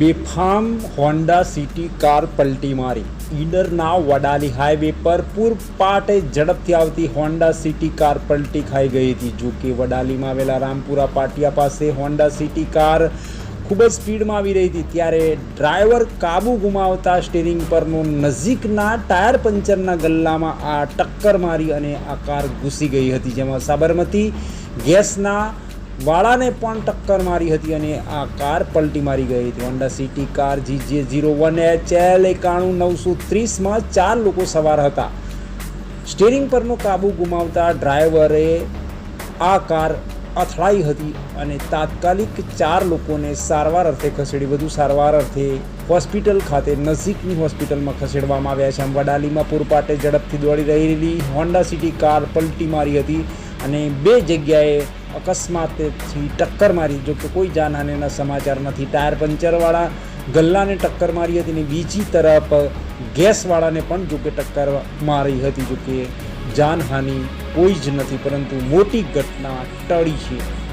બેફામ Honda City car પલટી મારી. ઈડરના વડાલી હાઈવે પર પૂરપાટે ઝડપથી આવતી હોન્ડા સિટી કાર પલટી ખાઈ ગઈ હતી. જો કે વડાલીમાં આવેલા રામપુરા પાટિયા પાસે હોન્ડા સિટી કાર ખૂબ જ સ્પીડમાં આવી રહી હતી. ત્યારે ડ્રાઈવર કાબુ ગુમાવતા સ્ટીરિંગ પરનો નજીકના ટાયર પંચરના ગલ્લામાં આ ટક્કર મારી અને આ કાર ઘૂસી ગઈ હતી. જેમાં સાબરમતી ગેસના વાળાને પણ ટક્કર મારી હતી અને આ કાર પલટી મારી ગઈ હતી. હોન્ડા સિટી કાર જી જે ઝીરો વન એચ એલ એકાણું નવસો ત્રીસમાં ચાર લોકો સવાર હતા. સ્ટીરિંગ પરનો કાબુ ગુમાવતા ડ્રાઈવરે આ કાર અથડાઈ હતી અને તાત્કાલિક ચાર લોકોને સારવાર અર્થે ખસેડી, વધુ સારવાર અર્થે હોસ્પિટલ ખાતે નજીકની હોસ્પિટલમાં ખસેડવામાં આવ્યા છે. આમ વડાલીમાં પૂરપાટે ઝડપથી દોડી રહેલી હોન્ડા સિટી કાર પલટી મારી હતી અને બે જગ્યાએ અકસ્માતથી ટક્કર મારી, જો કે કોઈ જાનહાનિના સમાચાર નથી. ટાયર પંચરવાળા ગલ્લાને ટક્કર મારી હતી અને બીજી તરફ ગેસવાળાને પણ જો કે ટક્કર મારી હતી, જો કે જાનહાનિ કોઈ જ નથી, પરંતુ મોટી ઘટના ટળી છે.